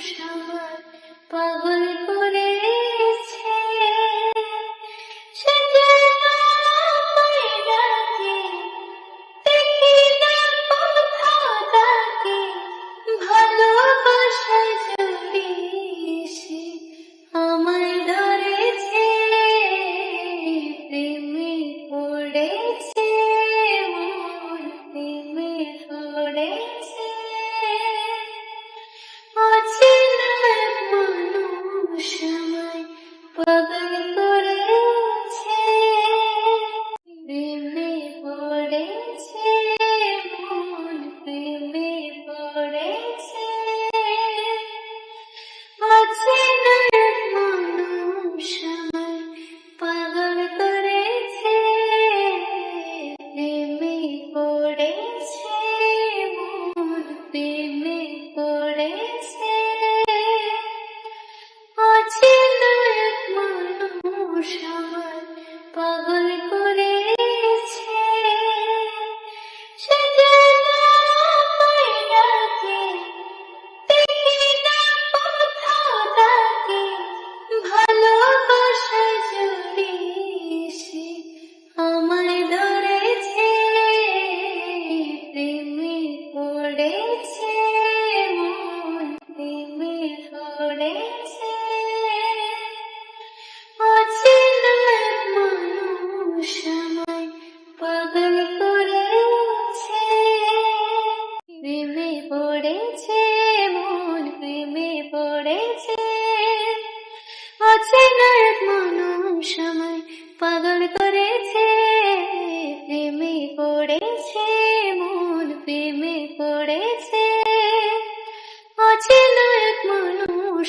Павшала, Павла.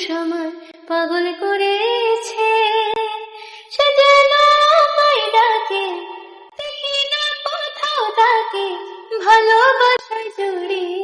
সময় পাগল করেছে। সে যেন আমায় ডাকে দেখি না কোথাও তাকে ভালোবাসা জড়িয়ে